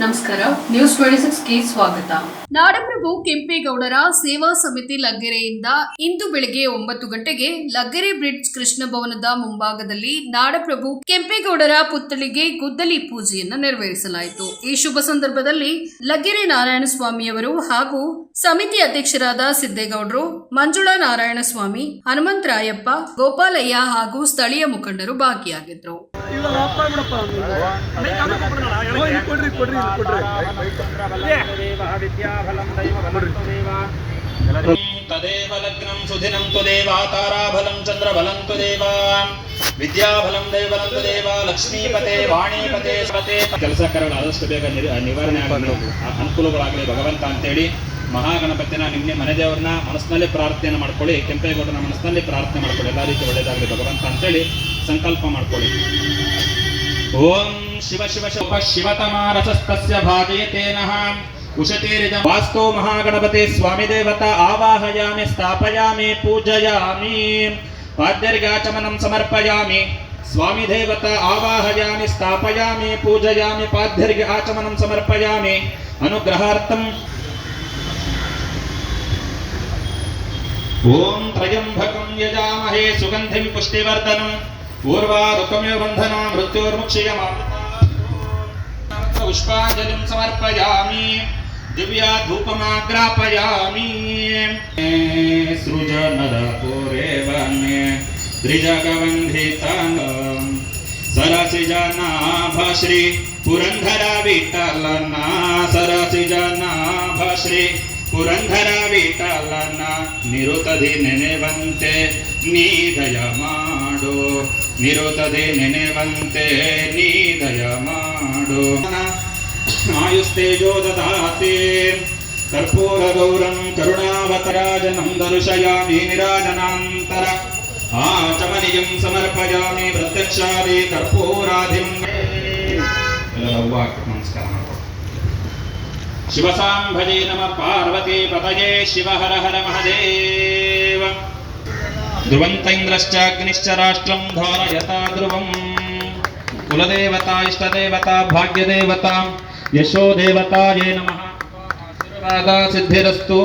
ನಮಸ್ಕಾರ news twenty ಸಿಕ್ಸ್ಗೆ ಸ್ವಾಗತ. ನಾಡಪ್ರಭು ಕೆಂಪೇಗೌಡರ ಸೇವಾ ಸಮಿತಿ ಲಗ್ಗೆರೆಯಿಂದ ಇಂದು ಬೆಳಗ್ಗೆ ಒಂಬತ್ತು ಗಂಟೆಗೆ ಲಗ್ಗೆರೆ ಬ್ರಿಡ್ಜ್ ಕೃಷ್ಣ ಭವನದ ಮುಂಭಾಗದಲ್ಲಿ ನಾಡಪ್ರಭು ಕೆಂಪೇಗೌಡರ ಪುತ್ಥಳಿಗೆ ಗುದ್ದಲಿ ಪೂಜೆಯನ್ನು ನೆರವೇರಿಸಲಾಯಿತು. ಈ ಶುಭ ಸಂದರ್ಭದಲ್ಲಿ ಲಗ್ಗೆರೆ ನಾರಾಯಣ ಸ್ವಾಮಿಯವರು ಹಾಗೂ ಸಮಿತಿ ಅಧ್ಯಕ್ಷರಾದ ಸಿದ್ದೇಗೌಡರು, ಮಂಜುಳಾ ನಾರಾಯಣಸ್ವಾಮಿ, ಹನುಮಂತರಾಯಪ್ಪ, ಗೋಪಾಲಯ್ಯ ಹಾಗೂ ಸ್ಥಳೀಯ ಮುಖಂಡರು ಭಾಗಿಯಾಗಿದ್ದರು. ಇವಾಗ ಅಪ್ಪ ಬಿಡಪ್ಪ ಇಲ್ಲಿ ಕೊಡ್ರಿ ಕೊಡ್ರಿ ಇಲ್ಲಿ ಕೊಡ್ರಿ. ತದೇವ ಲಗ್ನಂ ಸುಧಿನಂ ತ್ವದೇವ ತಾರಾಬಲಂ ಚಂದ್ರಬಲಂ ತ್ವದೇವ ವಿದ್ಯಾಬಲಂ ದೈವಲಂ ದೇವ ಲಕ್ಷ್ಮೀಪತೆ ವಾಣಿಪತೆ ಪತೆ ಕೆಲಸ ಕಾರ್ಯಗಳು ಆದಷ್ಟು ಬೇಗ ನಿರ್- ನಿವಾರಣೆ ಆಗಲಿ. ಅನುಕೂಲಗಳಾಗಲಿ ಭಗವಂತ ಅಂತೇಳಿ ಮಹಾಗಣಪತಿನ ನಿನ್ನೆ ಮನೆ ದೇವರನ್ನ ಮನಸ್ಸಿನಲ್ಲಿ ಪ್ರಾರ್ಥನೆ ಮಾಡ್ಕೊಳ್ಳಿ. ಕೆಂಪೇಗೌಡನ ಮನಸ್ಸಿನಲ್ಲಿ ಪ್ರಾರ್ಥನೆ ಮಾಡ್ಕೊಳ್ಳಿ. ಎಲ್ಲ ರೀತಿ ಒಳ್ಳೇದಾಗಲಿ ಭಗವಂತ ಅಂತೇಳಿ ಸಂಕಲ್ಪ ಮಾಡ್ಕೊಳ್ಳಿ ಓಂ ಶಿವ ಶಿವ ಶಿವ ಶಿವತಮಾರಸಸ್ತಸ್ಯ ಭಾಜಯತೆ ನಃ ಉಷತೀರಿಜ ವಾಸ್ತೋ ಮಹಾಗಣಪತಿ ಸ್ವಾಮಿ ದೇವತಾ ಆವಾಹಯಾಮಿ ಸ್ಥಾಪಯಾಮಿ ಪೂಜಯಾಮಿ ಪಾದ್ಯರ್ಗಾಚಮನಂ ಸಮರ್ಪಯಾಮಿ ಸ್ವಾಮಿ ದೇವತಾ ಆವಾಹಯಾಮಿ ಸ್ಥಾಪಯಾಮಿ ಪೂಜಯಾಮಿ ಪಾದ್ಯರ್ಗೆ ಆಚಮನಂ ಸಮರ್ಪಯಾಮಿ ಅನುಗ್ರಹಾರ್ಥಂ ಓಂ ತ್ರಯಂಬಕಂ ಯಜಾಮಹೇ ಸುಗಂಧಿಂ ಪುಷ್ಟಿವರ್ಧನಂ ಧೂಪಮಾಗ್ರಾಪಯಾಮಿ ಸೃಜನರ ಪೂರೇವನ್ನೇ ತ್ರಿಜಗವಂಧಿತನ ಸರಸಿಜನಾಭ ಶ್ರೀ ಪುರಂದರ ವಿಠಲನ ಸರಸಿಜನಾಭ ಶ್ರೀ ಪುರಂದರ ವಿಠಲನ ನಿರುತದಿ ನೆನೆವಂತೆ ನೀದಯ ಮಾಡು ನಿರುತದಿ ನೆನೆವಂತೆ ನೀ ದಯ ಮಾಡು. ಆಯುಸ್ತೇಜೋದಧಾತೆ ಕರ್ಪೂರ ಗೌರಂ ಕರುಣಾವತರಾಜನಂ ದರುಶಯಾಮಿ ನಿರಾಜನಾಂತರ. ಆಚಮನಿಯಂ ಸಮರ್ಪಯಾಮಿ ಪ್ರತ್ಯಕ್ಷಾದಿ ಕರ್ಪೂರಾಧಿಂ. ನಮಸ್ಕಾರ ಶಿವಸಾಂಭಜೇ ನಮ ಪಾರ್ವತಿ ಪತಯೇ ಶಿವ ಹರ ಹರ ಮಹದೇವ. ध्रुवन्तैन्द्रश्चाग्निश्च राष्ट्रं धारयता ध्रुवम्। कुलदेवता इष्टदेवता भाग्यदेवता यशो देवता ये नमः। सिद्धिरस्तु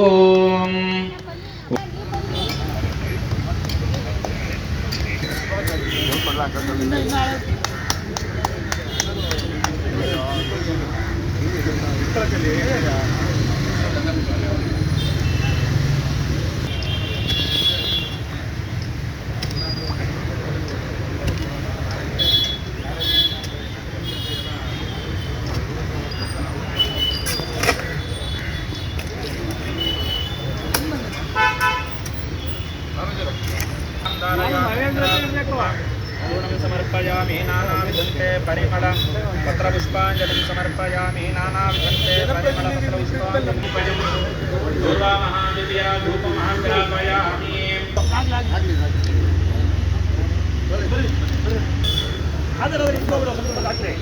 के नानाविधन्ते परिमळ पत्रपुष्पाञ्जलिं समर्पयामि नानाविधन्ते परिमळ पत्रपुष्पाञ्जलिं दुर्वामहादिव्या धूपमहाग्रापयामि ಆದ್ರೆ ಅವ್ರು ಇಟ್ಕೊಬಿಡು, ಸ್ವಲ್ಪ ಡಾಕ್ಟ್ರೆ.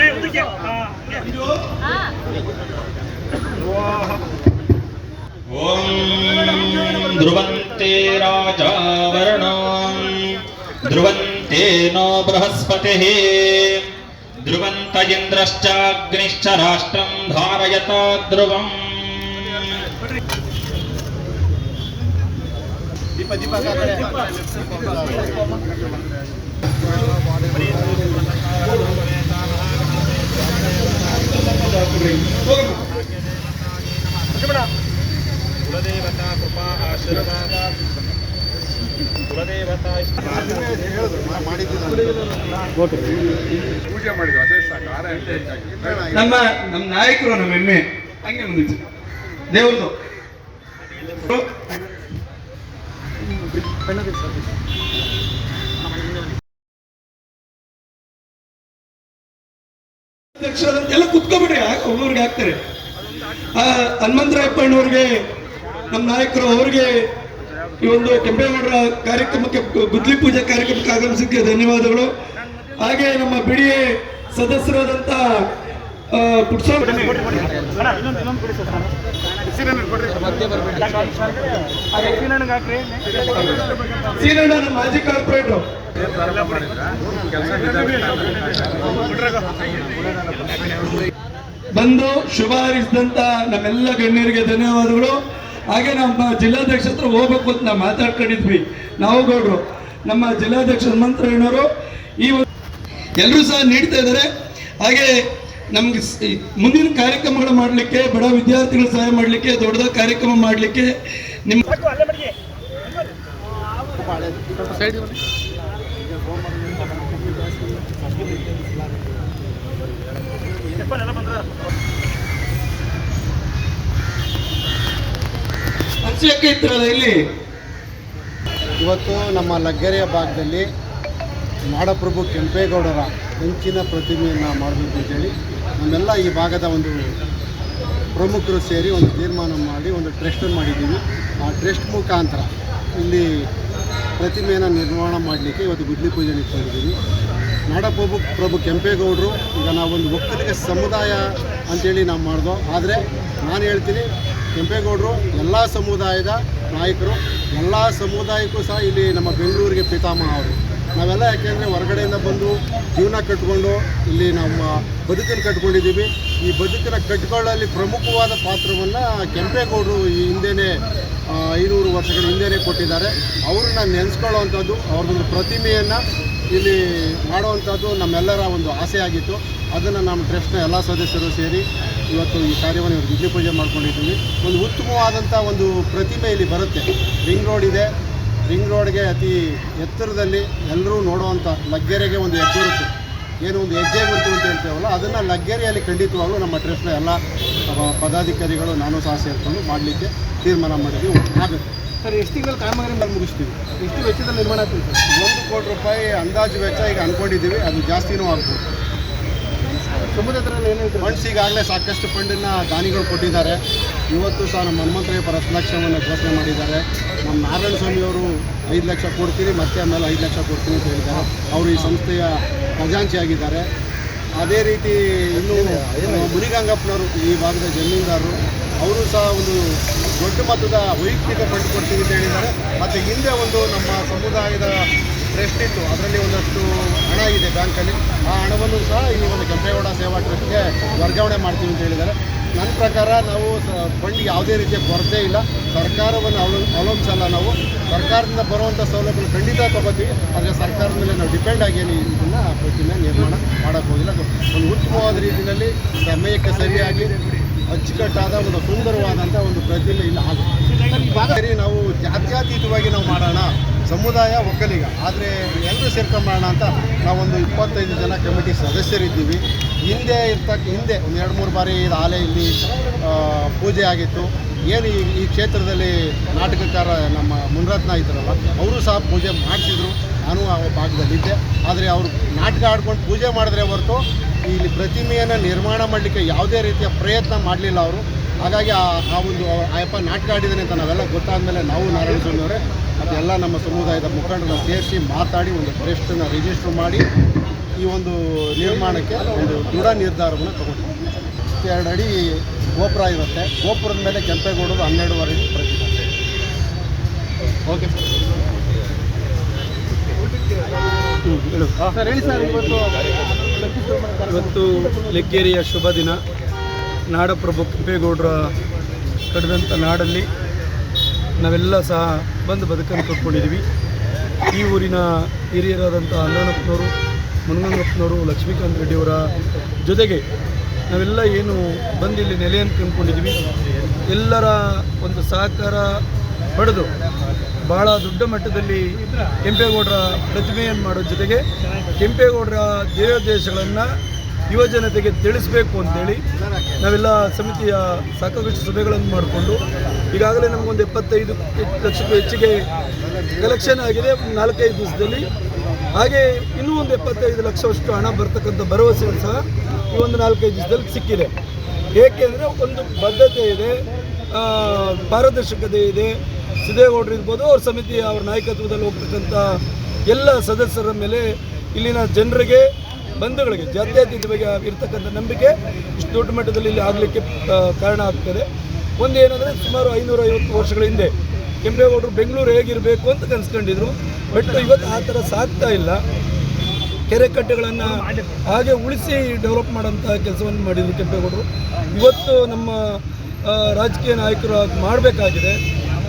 ಏ, ಉದ್ದಕ್ಕೆ. ಹಾ, ಹಂಗೆ. ॐ ध्रुवन्ते राजावरणो ध्रुवन्ते नो बृहस्पति। ध्रुवंत इन्द्रश्चाग्निश्च राष्ट्र धारयत ध्रुव कृपा ಪೂಜೆ ಮಾಡಿದ್ರು, ಅದೇ ಸಾಕು ನಮ್ಮ ನಮ್ಮ ನಾಯಕರು ನಮ್ಮ ಹೆಮ್ಮೆ ಹಂಗೆ ಮುಂದಿತ್ತು ದೇವ್ರದು ಎಲ್ಲ ಕುತ್ಕೊಬಿಡ್ರಿ ಒಬ್ಬೊಬ್ರಿಗೆ ಹಾಕ್ತಾರೆ. ಹನುಮಂತರಾಯಪ್ಪಣ್ಣವ್ರಿಗೆ ನಮ್ಮ ನಾಯಕರು ಅವ್ರಿಗೆ ಈ ಒಂದು ಕೆಂಪೇಗೌಡರ ಕಾರ್ಯಕ್ರಮಕ್ಕೆ ಗುದ್ಲಿ ಪೂಜೆ ಕಾರ್ಯಕ್ರಮಕ್ಕೆ ಆಗಮಿಸಿದ್ದಕ್ಕೆ ಧನ್ಯವಾದಗಳು. ಹಾಗೆ ನಮ್ಮ ಬಿಡಿ ಸದಸ್ಯರಾದಂಥ ಸೀರಣ್ಣ ಸೀನಣ್ಣ ಮಾಜಿ ಕಾರ್ಪೊರೇಟ್ ಬಂದು ಶುಭ ಹಾರಿಸಿದಂತ ನಮ್ಮೆಲ್ಲ ಗಣ್ಯರಿಗೆ ಧನ್ಯವಾದಗಳು. ಹಾಗೆ ನಮ್ಮ ಜಿಲ್ಲಾಧ್ಯಕ್ಷ ಹತ್ರ ಹೋಗ್ಬೇಕು ಅಂತ ನಾವು ಮಾತಾಡ್ಕೊಂಡಿದ್ವಿ. ನಾವು ಗೌಡ್ರು, ನಮ್ಮ ಜಿಲ್ಲಾಧ್ಯಕ್ಷ ಹನುಮಂತರಣ್ಣವರು ಈ ಎಲ್ಲರೂ ಸಹ ನೀಡ್ತಾ ಇದ್ದಾರೆ. ಹಾಗೆ ನಮ್ಗೆ ಮುಂದಿನ ಕಾರ್ಯಕ್ರಮಗಳು ಮಾಡಲಿಕ್ಕೆ, ಬಡ ವಿದ್ಯಾರ್ಥಿಗಳು ಸಹಾಯ ಮಾಡಲಿಕ್ಕೆ, ದೊಡ್ಡದಾದ ಕಾರ್ಯಕ್ರಮ ಮಾಡಲಿಕ್ಕೆ ನಿಮ್ಮ ಇಲ್ಲಿ ಇವತ್ತು ನಮ್ಮ ಲಗ್ಗೆರೆಯ ಭಾಗದಲ್ಲಿ ನಾಡಪ್ರಭು ಕೆಂಪೇಗೌಡರ ಹೆಂಚಿನ ಪ್ರತಿಮೆಯನ್ನು ಮಾಡಬೇಕು ಅಂತೇಳಿ ನಮ್ಮೆಲ್ಲ ಈ ಭಾಗದ ಒಂದು ಪ್ರಮುಖರು ಸೇರಿ ಒಂದು ತೀರ್ಮಾನ ಮಾಡಿ, ಒಂದು ಟ್ರಸ್ಟನ್ನು ಮಾಡಿದ್ದೀವಿ. ಆ ಟ್ರಸ್ಟ್ ಮುಖಾಂತರ ಇಲ್ಲಿ ಪ್ರತಿಮೆಯನ್ನು ನಿರ್ಮಾಣ ಮಾಡಲಿಕ್ಕೆ ಇವತ್ತು ಗುದ್ಲಿ ಪೂಜೆ ಇಟ್ಕೊಂಡಿದ್ದೀವಿ. ನಾಡಪ್ರಭು, ಪ್ರಭು ಕೆಂಪೇಗೌಡರು, ಈಗ ನಾವೊಂದು ಒಕ್ಕಲಿಗ ಸಮುದಾಯ ಅಂತೇಳಿ ನಾವು ಮಾಡ್ದೋ, ಆದರೆ ನಾನು ಹೇಳ್ತೀನಿ ಕೆಂಪೇಗೌಡರು, ಎಲ್ಲ ಸಮುದಾಯದ ನಾಯಕರು, ಎಲ್ಲ ಸಮುದಾಯಕ್ಕೂ ಸಹ ಇಲ್ಲಿ ನಮ್ಮ ಬೆಂಗಳೂರಿಗೆ ಪಿತಾಮಹ ಅವರು. ನಾವೆಲ್ಲ ಯಾಕೆಂದರೆ ಹೊರಗಡೆಯಿಂದ ಬಂದು ಜೀವನ ಕಟ್ಕೊಂಡು ಇಲ್ಲಿ ನಮ್ಮ ಬದುಕನ್ನು ಕಟ್ಕೊಂಡಿದ್ದೀವಿ. ಈ ಬದುಕಿನ ಕಟ್ಕೊಳ್ಳಲ್ಲಿ ಪ್ರಮುಖವಾದ ಪಾತ್ರವನ್ನು ಕೆಂಪೇಗೌಡರು ಈ ಹಿಂದೆನೆ ಐನೂರು ವರ್ಷಗಳ ಹಿಂದೆನೇ ಕೊಟ್ಟಿದ್ದಾರೆ. ಅವ್ರನ್ನ ನೆನೆಸ್ಕೊಳ್ಳೋವಂಥದ್ದು, ಅವ್ರದ್ದೊಂದು ಪ್ರತಿಮೆಯನ್ನು ಇಲ್ಲಿ ಮಾಡುವಂಥದ್ದು ನಮ್ಮೆಲ್ಲರ ಒಂದು ಆಸೆ ಆಗಿತ್ತು ಅದನ್ನು ನಮ್ಮ ಟ್ರಸ್ಟ್ನ ಎಲ್ಲ ಸದಸ್ಯರು ಸೇರಿ ಇವತ್ತು ಈ ಕಾರ್ಯವನ್ನು ಇವರು ವಿಜಯ ಪೂಜೆ ಮಾಡ್ಕೊಂಡಿದ್ದೀವಿ. ಒಂದು ಉತ್ತಮವಾದಂಥ ಒಂದು ಪ್ರತಿಮೆ ಇಲ್ಲಿ ಬರುತ್ತೆ. ರಿಂಗ್ ರೋಡ್ ಇದೆ. ರಿಂಗ್ ರೋಡ್ಗೆ ಅತಿ ಎತ್ತರದಲ್ಲಿ ಎಲ್ಲರೂ ನೋಡುವಂಥ ಲಗ್ಗೆರೆಗೆ ಒಂದು ಎತ್ತರದ್ದು ಏನು ಒಂದು ಹೆಜ್ಜೆ ಗುರುತು ಅಂತ ಹೇಳ್ತೇವಲ್ಲ ಅದನ್ನು ಲಗ್ಗೆರೆಯಲ್ಲಿ ಖಂಡಿತವಾಗಲೂ ನಮ್ಮ ಟ್ರಸ್ಟ್ನ ಎಲ್ಲ ಪದಾಧಿಕಾರಿಗಳು ನಾನು ಸಹ ಸೇರಿಕೊಂಡು ಮಾಡಲಿಕ್ಕೆ ತೀರ್ಮಾನ ಮಾಡಿದ್ವಿ. ಆಗುತ್ತೆ. ಸರ್ ಎಷ್ಟು ತಿಂಗಳು ಕಾಮಗಾರಿ ಮೇಲೆ ಮುಗಿಸ್ತೀವಿ? ಎಷ್ಟು ವೆಚ್ಚದಲ್ಲಿ ನಿರ್ಮಾಣ ಆಗ್ತೀವಿ ಸರ್? ಒಂದು ಕೋಟಿ ರೂಪಾಯಿ ಅಂದಾಜು ವೆಚ್ಚ ಈಗ ಅಂದ್ಕೊಂಡಿದ್ದೀವಿ ಅದು ಜಾಸ್ತಿನೂ ಆಗ್ಬೋದು ಸಮುದ್ರ ಹತ್ರ ಏನು ಹೇಳ್ತೀವಿ ಫಂಡ್ಸ್ ಈಗಾಗಲೇ ಸಾಕಷ್ಟು ಫಂಡನ್ನು ದಾನಿಗಳು ಕೊಟ್ಟಿದ್ದಾರೆ. ಇವತ್ತು ಸಹ ನಮ್ಮ ಹನುಮಂತರಾಯಪ್ಪ ಹತ್ತು ಲಕ್ಷವನ್ನು ಘೋಷಣೆ ಮಾಡಿದ್ದಾರೆ. ನಮ್ಮ ನಾರಾಯಣ ಸ್ವಾಮಿಯವರು ಐದು ಲಕ್ಷ ಕೊಡ್ತೀನಿ ಮತ್ತೆ ಆಮೇಲೆ ಐದು ಲಕ್ಷ ಕೊಡ್ತೀನಿ ಅಂತ ಹೇಳಿದ್ದಾರೆ. ಅವರು ಈ ಸಂಸ್ಥೆಯ ಖಜಾಂಚಿಯಾಗಿದ್ದಾರೆ ಅದೇ ರೀತಿ ಇನ್ನು ಮುನಿಗಂಗಪ್ಪನವರು, ಈ ಭಾಗದ ಜಮೀನ್ದಾರರು, ಅವರು ಸಹ ಒಂದು ದೊಡ್ಡ ಮೊತ್ತದ ವೈಯಕ್ತಿಕ ಫಂಡ್ ಕೊಡ್ತೀವಿ ಅಂತ ಹೇಳಿದ್ದಾರೆ. ಮತ್ತು ಹಿಂದೆ ಒಂದು ನಮ್ಮ ಸಮುದಾಯದ ಟ್ರಸ್ಟ್ ಇತ್ತು. ಅದರಲ್ಲಿ ಒಂದಷ್ಟು ಹಣ ಇದೆ ಬ್ಯಾಂಕಲ್ಲಿ. ಆ ಹಣವನ್ನು ಸಹ ಈ ಒಂದು ಕೆಂಪೇಗೌಡ ಸೇವಾ ಟ್ರಸ್ಟ್ಗೆ ವರ್ಗಾವಣೆ ಮಾಡ್ತೀವಿ ಅಂತ ಹೇಳಿದ್ದಾರೆ. ನನ್ನ ಪ್ರಕಾರ ನಾವು ಫಂಡ್ ಯಾವುದೇ ರೀತಿಯ ಕೊರತೆ ಇಲ್ಲ. ಸರ್ಕಾರವನ್ನು ಅವಲಂ, ಅವಲಂಬಿಸಲ್ಲ ನಾವು. ಸರ್ಕಾರದಿಂದ ಬರುವಂಥ ಸೌಲಭ್ಯಗಳು ಖಂಡಿತ ತಗೋತೀವಿ. ಆದರೆ ಸರ್ಕಾರದ ಮೇಲೆ ನಾವು ಡಿಪೆಂಡ್ ಆಗಿ ಇದನ್ನು ಪ್ರತಿಮೆ ನಿರ್ಮಾಣ ಮಾಡೋಕ್ಕೆ ಹೋಗಿಲ್ಲ. ಅದು ಒಂದು ಉತ್ತಮವಾದ ರೀತಿಯಲ್ಲಿ ಸಮಯಕ್ಕೆ ಸರಿಯಾಗಿ ಅಚ್ಚುಕಟ್ಟಾದ ಒಂದು ಸುಂದರವಾದಂಥ ಒಂದು ಪ್ರತಿಮೆ ಇಲ್ಲ ಆಗುತ್ತೆ. ಸರಿ ನಾವು ಜಾತ್ಯಾತೀತವಾಗಿ ನಾವು ಮಾಡೋಣ. ಸಮುದಾಯ ಒಕ್ಕಲಿಗ. ಆದರೆ ಎಲ್ಲರೂ ಸೇರ್ಕೊಂಬೋಣ ಅಂತ ನಾವೊಂದು ಇಪ್ಪತ್ತೈದು ಜನ ಕಮಿಟಿ ಸದಸ್ಯರಿದ್ದೀವಿ. ಹಿಂದೆ ಇರ್ತಕ್ಕ ಹಿಂದೆ ಒಂದು ಎರಡು ಮೂರು ಬಾರಿ ಇದು ಆಲೆ ಇಲ್ಲಿ ಪೂಜೆ ಆಗಿತ್ತು. ಏನು ಈ ಈ ಕ್ಷೇತ್ರದಲ್ಲಿ ನಾಟಕಕಾರ ನಮ್ಮ ಮುನ್ರತ್ನ ಇದ್ರಲ್ಲ, ಅವರು ಸಹ ಪೂಜೆ ಮಾಡಿಸಿದ್ರು. ನಾನು ಆ ಭಾಗದಲ್ಲಿದ್ದೆ. ಆದರೆ ಅವರು ನಾಟಕ ಆಡ್ಕೊಂಡು ಪೂಜೆ ಮಾಡಿದ್ರೆ ಹೊರತು ಇಲ್ಲಿ ಪ್ರತಿಮೆಯನ್ನು ನಿರ್ಮಾಣ ಮಾಡಲಿಕ್ಕೆ ಯಾವುದೇ ರೀತಿಯ ಪ್ರಯತ್ನ ಮಾಡಲಿಲ್ಲ ಅವರು. ಹಾಗಾಗಿ ಆ ಒಂದು ಆಯಪ್ಪ ನಾಟಕ ಆಡಿದ್ದಾನೆ ಅಂತ ನಾವೆಲ್ಲ ಗೊತ್ತಾದಮೇಲೆ ನಾವು ನಾರಾಯಣ ಸ್ವಾಮಿ ಎಲ್ಲ ನಮ್ಮ ಸಮುದಾಯದ ಮುಖಂಡರನ್ನ ಸೇರಿಸಿ ಮಾತಾಡಿ ಒಂದು ಟ್ರಸ್ಟನ್ನು ರಿಜಿಸ್ಟರ್ ಮಾಡಿ ಈ ಒಂದು ನಿರ್ಮಾಣಕ್ಕೆ ಒಂದು ದೃಢ ನಿರ್ಧಾರವನ್ನು ತಗೊಂಡಿದ್ದೀವಿ. ಎರಡು ಅಡಿ ಗೋಪುರ ಇರುತ್ತೆ. ಗೋಪುರದ ಮೇಲೆ ಕೆಂಪೇಗೌಡರು ಹನ್ನೆರಡುವರೆ ಪ್ರತಿ ಓಕೆ ಸರ್ ಹೇಳಿ ಸರ್ ಇವತ್ತು ಇವತ್ತು ಲೆಕ್ಕೇರಿಯ ಶುಭ ದಿನ. ನಾಡಪ್ರಭು ಕೆಂಪೇಗೌಡರ ಕಡಿದಂಥ ನಾಡಲ್ಲಿ ನಾವೆಲ್ಲ ಸಹ ಬಂದು ಬದುಕನ್ನು ಕಟ್ಕೊಂಡಿದ್ದೀವಿ ಈ ಊರಿನ ಹಿರಿಯರಾದಂಥ ಅಣ್ಣನಪ್ಪನವರು, ಮುನಗಂಗಪ್ಪನವರು, ಲಕ್ಷ್ಮೀಕಾಂತ್ ರೆಡ್ಡಿಯವರ ಜೊತೆಗೆ ನಾವೆಲ್ಲ ಏನು ಬಂದು ಇಲ್ಲಿ ನೆಲೆಯನ್ನು ಕಂಡುಕೊಂಡಿದ್ದೀವಿ ಎಲ್ಲರ ಒಂದು ಸಹಕಾರ ಪಡೆದು ಭಾಳ ದೊಡ್ಡ ಮಟ್ಟದಲ್ಲಿ ಕೆಂಪೇಗೌಡರ ಪ್ರತಿಮೆಯನ್ನು ಮಾಡೋ ಜೊತೆಗೆ ಕೆಂಪೇಗೌಡರ ದೇವದೇಶಗಳನ್ನು ಯುವ ತಿಳಿಸಬೇಕು ಅಂತೇಳಿ ನಾವೆಲ್ಲ ಸಮಿತಿಯ ಸಾಕಷ್ಟು ಸಭೆಗಳನ್ನು ಮಾಡಿಕೊಂಡು ಈಗಾಗಲೇ ನಮಗೊಂದು ಎಪ್ಪತ್ತೈದು ಲಕ್ಷಕ್ಕೂ ಹೆಚ್ಚಿಗೆ ಕಲೆಕ್ಷನ್ ಆಗಿದೆ. ನಾಲ್ಕೈದು ದಿವಸದಲ್ಲಿ. ಹಾಗೆ ಇನ್ನೂ ಒಂದು ಎಪ್ಪತ್ತೈದು ಲಕ್ಷವಷ್ಟು ಹಣ ಬರ್ತಕ್ಕಂಥ ಭರವಸೆ ಸಹ ಈ ಒಂದು ನಾಲ್ಕೈದು ದಿವಸದಲ್ಲಿ ಸಿಕ್ಕಿದೆ. ಏಕೆಂದರೆ ಒಂದು ಬದ್ಧತೆ ಇದೆ ಪಾರದರ್ಶಕತೆ ಇದೆ. ಸಿದ್ದೇಗೌಡರು ಇರ್ಬೋದು, ಅವ್ರ ಸಮಿತಿಯ ಅವ್ರ ನಾಯಕತ್ವದಲ್ಲಿ ಹೋಗ್ತಕ್ಕಂಥ ಎಲ್ಲ ಸದಸ್ಯರ ಮೇಲೆ ಇಲ್ಲಿನ ಜನರಿಗೆ ಬಂಧುಗಳಿಗೆ ಜಾತ್ಯತೀತವಾಗಿ ಇರ್ತಕ್ಕಂಥ ನಂಬಿಕೆ ಇಷ್ಟು ದೊಡ್ಡ ಮಟ್ಟದಲ್ಲಿ ಇಲ್ಲಿ ಆಗಲಿಕ್ಕೆ ಕಾರಣ ಆಗ್ತದೆ. ಒಂದು ಏನಂದರೆ ಸುಮಾರು ಐನೂರ ಐವತ್ತು ವರ್ಷಗಳ ಹಿಂದೆ ಕೆಂಪೇಗೌಡರು ಬೆಂಗಳೂರು ಹೇಗಿರಬೇಕು ಅಂತ ಕನ್ಸ್ಕೊಂಡಿದ್ರು. ಬಟ್ ಇವತ್ತು ಆ ಥರ ಸಾಗ್ತಾ ಇಲ್ಲ. ಕೆರೆ ಕಟ್ಟೆಗಳನ್ನು ಹಾಗೆ ಉಳಿಸಿ ಡೆವಲಪ್ ಮಾಡೋಂಥ ಕೆಲಸವನ್ನು ಮಾಡಿದರು ಕೆಂಪೇಗೌಡರು. ಇವತ್ತು ನಮ್ಮ ರಾಜಕೀಯ ನಾಯಕರು ಮಾಡಬೇಕಾಗಿದೆ.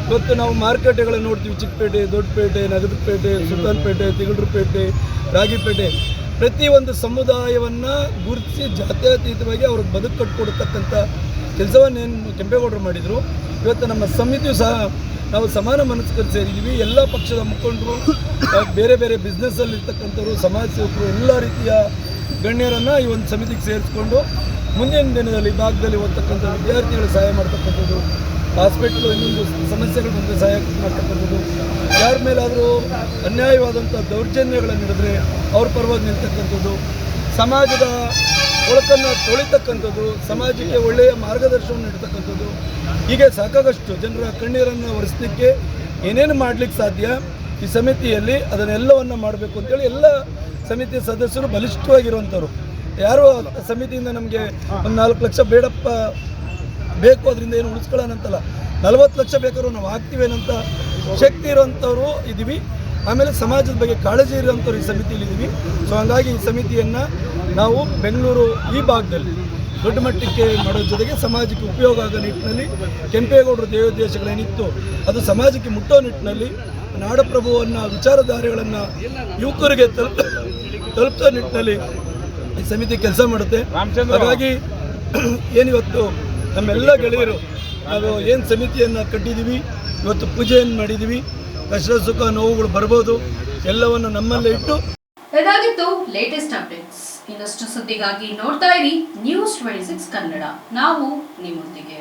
ಇವತ್ತು ನಾವು ಮಾರುಕಟ್ಟೆಗಳನ್ನು ನೋಡ್ತೀವಿ. ಚಿಕ್ಕಪೇಟೆ, ದೊಡ್ಡಪೇಟೆ ನಗರಪೇಟೆ ಸುಲ್ತಾನ್ಪೇಟೆ, ತಿಗಳರಪೇಟೆ, ರಾಗಿಪೇಟೆ. ಪ್ರತಿಯೊಂದು ಸಮುದಾಯವನ್ನು ಗುರುತಿಸಿ ಜಾತ್ಯತೀತವಾಗಿ ಅವ್ರಿಗೆ ಬದುಕು ಕಟ್ಕೊಡ್ತಕ್ಕಂಥ ಕೆಲಸವನ್ನೇನು ಕೆಂಪೇಗೌಡರು ಮಾಡಿದರು. ಇವತ್ತು ನಮ್ಮ ಸಮಿತಿಯು ಸಹ ನಾವು ಸಮಾನ ಮನಸ್ಕರು ಸೇರಿದ್ದೀವಿ. ಎಲ್ಲ ಪಕ್ಷದ ಮುಖಂಡರು ಬೇರೆ ಬೇರೆ ಬಿಸ್ನೆಸ್ಸಲ್ಲಿ ಇರ್ತಕ್ಕಂಥವ್ರು, ಸಮಾಜ ಸೇವಕರು ಎಲ್ಲ ರೀತಿಯ ಗಣ್ಯರನ್ನು ಈ ಒಂದು ಸಮಿತಿಗೆ ಸೇರಿಸ್ಕೊಂಡು ಮುಂದಿನ ದಿನದಲ್ಲಿ ಭಾಗದಲ್ಲಿ ಓದ್ತಕ್ಕಂಥ ವಿದ್ಯಾರ್ಥಿಗಳು ಸಹಾಯ ಮಾಡ್ತಕ್ಕಂಥದ್ದು ಹಾಸ್ಪಿಟ್ಲು ಇನ್ನೊಂದು ಸಮಸ್ಯೆಗಳು ಬಂದರೆ ಸಹಾಯ ಮಾಡ್ತಕ್ಕಂಥದ್ದು ಯಾರ ಮೇಲಾದರೂ ಅನ್ಯಾಯವಾದಂಥ ದೌರ್ಜನ್ಯಗಳನ್ನು ನಡೆದರೆ ಅವ್ರ ಪರವಾಗಿ ನಿಲ್ತಕ್ಕಂಥದ್ದು, ಸಮಾಜದ ಒಳಕನ್ನು ತೊಳಿತಕ್ಕಂಥದ್ದು, ಸಮಾಜಕ್ಕೆ ಒಳ್ಳೆಯ ಮಾರ್ಗದರ್ಶನ ನೀಡ್ತಕ್ಕಂಥದ್ದು, ಹೀಗೆ ಸಾಕಾಗಷ್ಟು ಜನರ ಕಣ್ಣೀರನ್ನು ಒರೆಸಲಿಕ್ಕೆ ಏನೇನು ಮಾಡಲಿಕ್ಕೆ ಸಾಧ್ಯ ಈ ಸಮಿತಿಯಲ್ಲಿ, ಅದನ್ನೆಲ್ಲವನ್ನು ಮಾಡಬೇಕು ಅಂತೇಳಿ ಎಲ್ಲ ಸಮಿತಿಯ ಸದಸ್ಯರು ಬಲಿಷ್ಠವಾಗಿರುವಂಥವ್ರು. ಯಾರೋ ಸಮಿತಿಯಿಂದ ನಮಗೆ ಒಂದು ನಾಲ್ಕು ಲಕ್ಷ ಬೇಡಪ್ಪ ಬೇಕು ಅದರಿಂದ ಏನು ಉಳಿಸ್ಕೊಳ್ಳೋಣ ಅಂತಲ್ಲ ನಲವತ್ತು ಲಕ್ಷ ಬೇಕಾದ್ರೂ ನಾವು ಆಗ್ತೀವೇನಂತ ಶಕ್ತಿ ಇರೋಂಥವ್ರು ಇದ್ದೀವಿ ಆಮೇಲೆ ಸಮಾಜದ ಬಗ್ಗೆ ಕಾಳಜಿ ಇರೋಂಥವ್ರು ಈ ಸಮಿತಿಯಲ್ಲಿ ಇದ್ದೀವಿ ಸೊ ಹಂಗಾಗಿ ಈ ಸಮಿತಿಯನ್ನು ನಾವು ಬೆಂಗಳೂರು ಈ ಭಾಗದಲ್ಲಿ ದೊಡ್ಡ ಮಟ್ಟಕ್ಕೆ ಮಾಡೋ ಜೊತೆಗೆ ಸಮಾಜಕ್ಕೆ ಉಪಯೋಗ ಆಗೋ ನಿಟ್ಟಿನಲ್ಲಿ ಕೆಂಪೇಗೌಡರ ದೇವೋದ್ದೇಶಗಳೇನಿತ್ತು ಅದು ಸಮಾಜಕ್ಕೆ ಮುಟ್ಟೋ ನಿಟ್ಟಿನಲ್ಲಿ ನಾಡಪ್ರಭುವನ್ನು ವಿಚಾರಧಾರೆಗಳನ್ನು ಯುವಕರಿಗೆ ತಲುಪ ತಲುಪಿಸೋ ನಿಟ್ಟಿನಲ್ಲಿ ಈ ಸಮಿತಿ ಕೆಲಸ ಮಾಡುತ್ತೆ. ಹಾಗಾಗಿ ಏನಿವತ್ತು ನಮ್ಮೆಲ್ಲ ಗೆಳೆಯರು, ನಾವು ಏನು ಸಮಿತಿಯನ್ನು ಕಟ್ಟಿದ್ದೀವಿ ಇವತ್ತು ಪೂಜೆಯನ್ನು ಮಾಡಿದ್ದೀವಿ ಕಷ್ಟ ಸುಖ ನೋವುಗಳು ಬರ್ಬೋದು, ಎಲ್ಲವನ್ನು ನಮ್ಮಲ್ಲೇ ಇಟ್ಟು. ಇದಾಗಿತ್ತು ಲೇಟೆಸ್ಟ್ ಅಪ್ಡೇಟ್ಸ್ ಇನ್ನಷ್ಟು ಸುದ್ದಿಗಾಗಿ ನೋಡ್ತಾ ಇರಿ ನ್ಯೂಸ್ ಟ್ವೆಂಟಿ ಸಿಕ್ಸ್ ಕನ್ನಡ ನಾವು ನಿಮ್ಮೊಂದಿಗೆ.